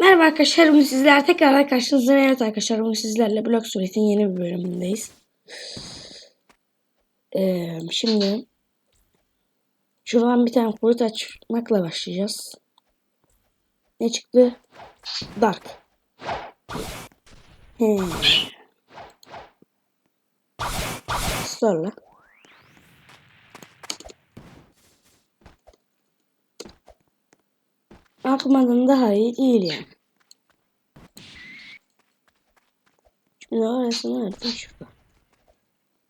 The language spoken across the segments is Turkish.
Merhaba arkadaşlar, bugün sizler tekrardan karşınızdayım. Evet arkadaşlar, bugün sizlerle Block Suite'in yeni bir bölümündeyiz. Ee, şimdi şuradan bir tane kurt açmakla başlayacağız. Ne çıktı? Dark. He. Sonra. Akmadan daha iyi değil yani. Şimdi orası nerede? Şurada.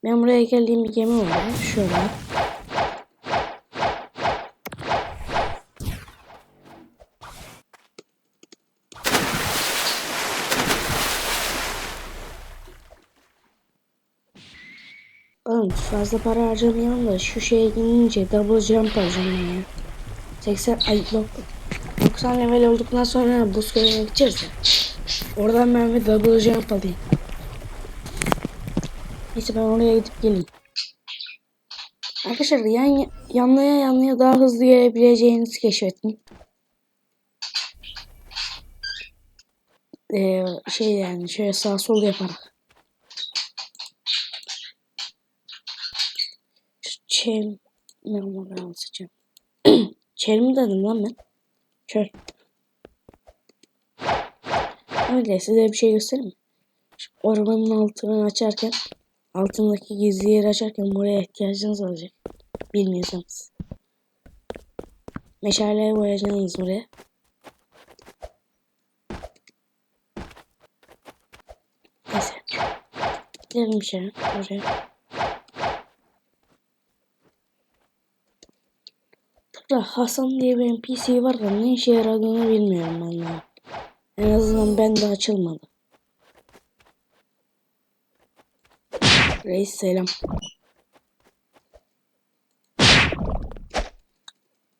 Ben buraya geldiğim bir gemi var. Şurada. Oğlum fazla para harcamayalım da şu şeye inince double jump ben ya. 80 ay yok. 90 level olduktan sonra buz köyüne gideceğiz ya. Oradan ben bir double jump alayım. Neyse ben oraya gidip geleyim. Arkadaşlar yan, yanlaya yanlaya daha hızlı gelebileceğinizi keşfettim. Ee, şey yani şöyle sağ sol yaparak. Çem... Ne onu alacağım. Çel mi dedim lan ben? Çöl. Öyle size bir şey göstereyim? Şu ormanın altını açarken altındaki gizli yeri açarken buraya ihtiyacınız olacak. Bilmiyorsanız. Meşaleyi boyayacaksınız buraya. Neyse. Gidelim şey oraya. Burada Hasan diye bir NPC var da ne işe yaradığını bilmiyorum ya. En azından ben de açılmadı. Reis selam.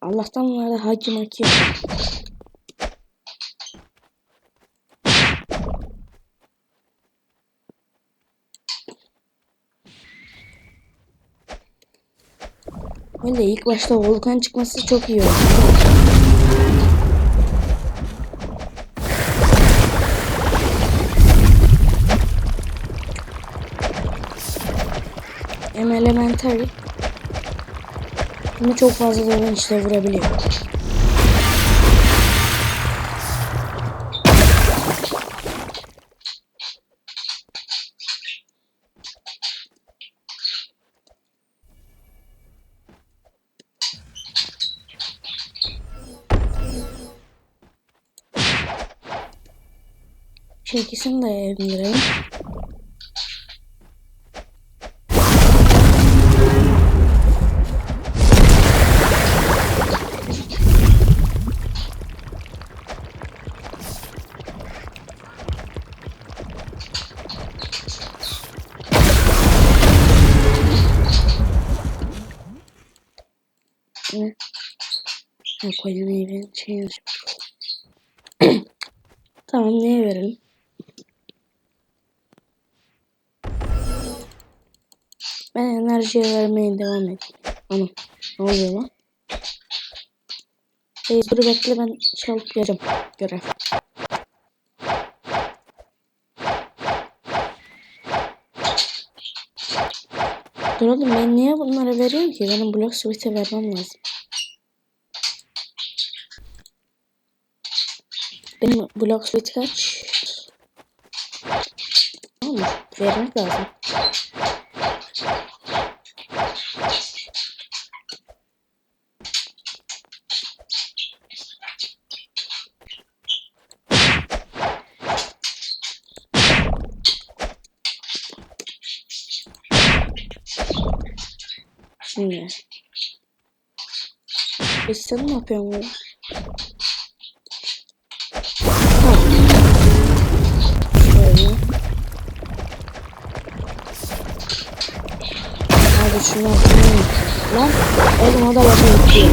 Allah'tan var hakim hakim. Öyle ilk başta volkan çıkması çok iyi oldu. Hem elementary Bunu çok fazla zaman işte vurabiliyor. Çekisini de indirelim. Koyun evi şey tamam neye verelim? Ben enerjiye vermeye devam edeyim. Tamam. Ne oluyor lan? Hey, dur bekle ben çalıp geleceğim. Görev. Dur oğlum ben niye bunları veriyorum ki? Benim blok suite'e vermem lazım. Benim blok suite kaç? Vermek lazım. Şimdi. E sen ne yapıyorsun. Hadi şunu atayım. Lan oğlum o da başa gitti.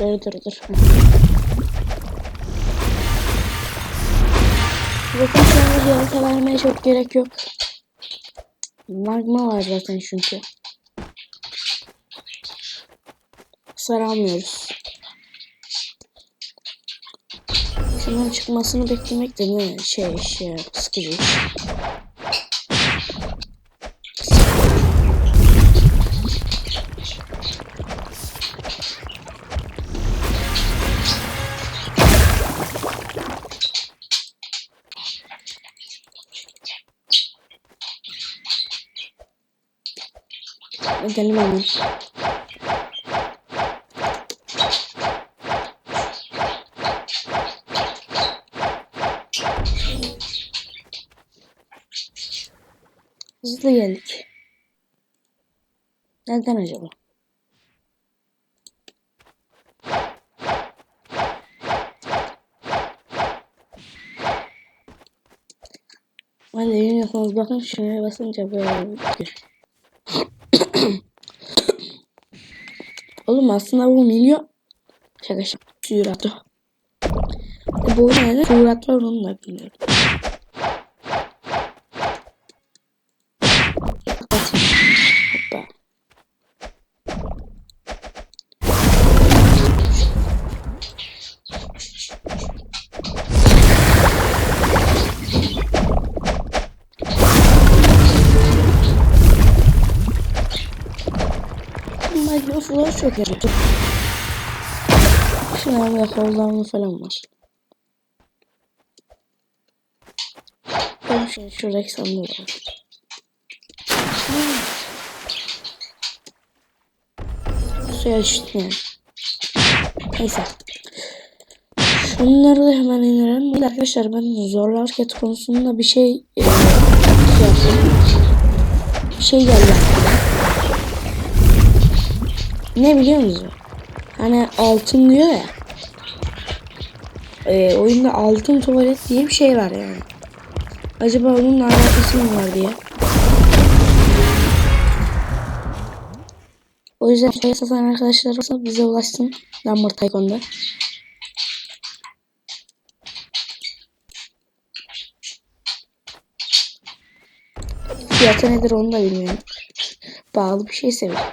Dur dur dur. Bakın şu harita vermeye çok gerek yok. Magma var zaten çünkü. Hasar almıyoruz. Şundan çıkmasını beklemek de ne şey şey sıkıcı. Gidelim hemen. Hızlı geldik. Neden acaba? Hadi yeniyorsanız bakın şuraya basınca böyle bitiyor. Oğlum aslında bu milyon şaka şaka süratı. E bu ne? Süratlar onu da bilmiyorum. Microsoft'lar çok iyi. Şunların yakalarını falan var. Ben şimdi şuradaki sandığı var. Suya yani. Neyse. Şunları da hemen inelim. Bir arkadaşlar ben zorlu hareket konusunda bir şey, e, şey. Bir şey geldi. Ne biliyor musun? Hani altın diyor ya. E, oyunda altın tuvalet diye bir şey var yani. Acaba onun alakası mı var diye. O yüzden şey satan arkadaşlar olsa bize ulaşsın. Number Tycoon'da. Fiyatı nedir onu da bilmiyorum. Pahalı bir şey seviyorum.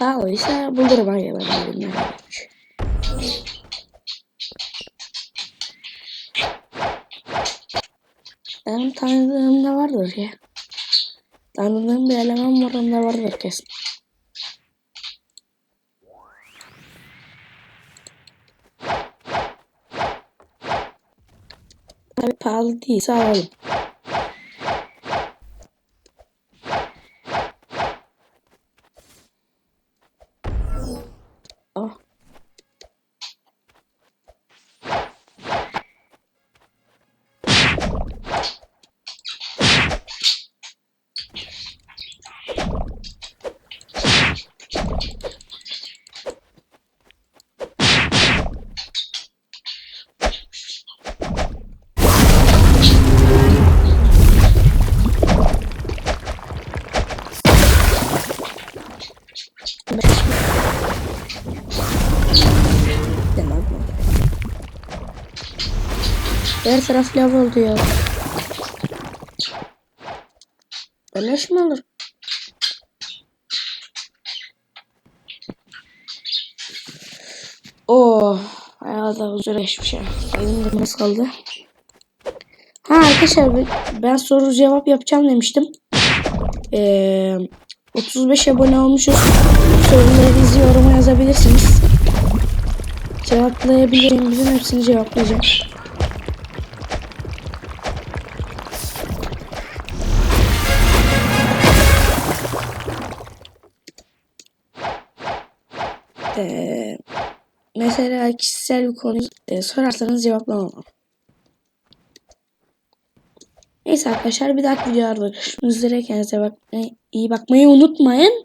Pahalıysa bulurum var ya ben bilmiyorum. Benim tanıdığımda vardır ya. Tanıdığım bir eleman var onda vardır kesin. Tabii pahalı değilse alalım. Oh. Her taraf lav oldu ya. Beleş mi olur? Oh, hayata huzur geçmiş ya. Benim de nasıl kaldı? Ha arkadaşlar ben- soru cevap yapacağım demiştim. Ee, 35 abone olmuşuz. Sorularınızı yoruma yazabilirsiniz. Cevaplayabilirim. Bütün hepsini cevaplayacağım. Ee, mesela kişisel bir konu e, sorarsanız cevaplamam. Neyse arkadaşlar bir dahaki videolarda görüşmek üzere. Kendinize bak iyi bakmayı unutmayın.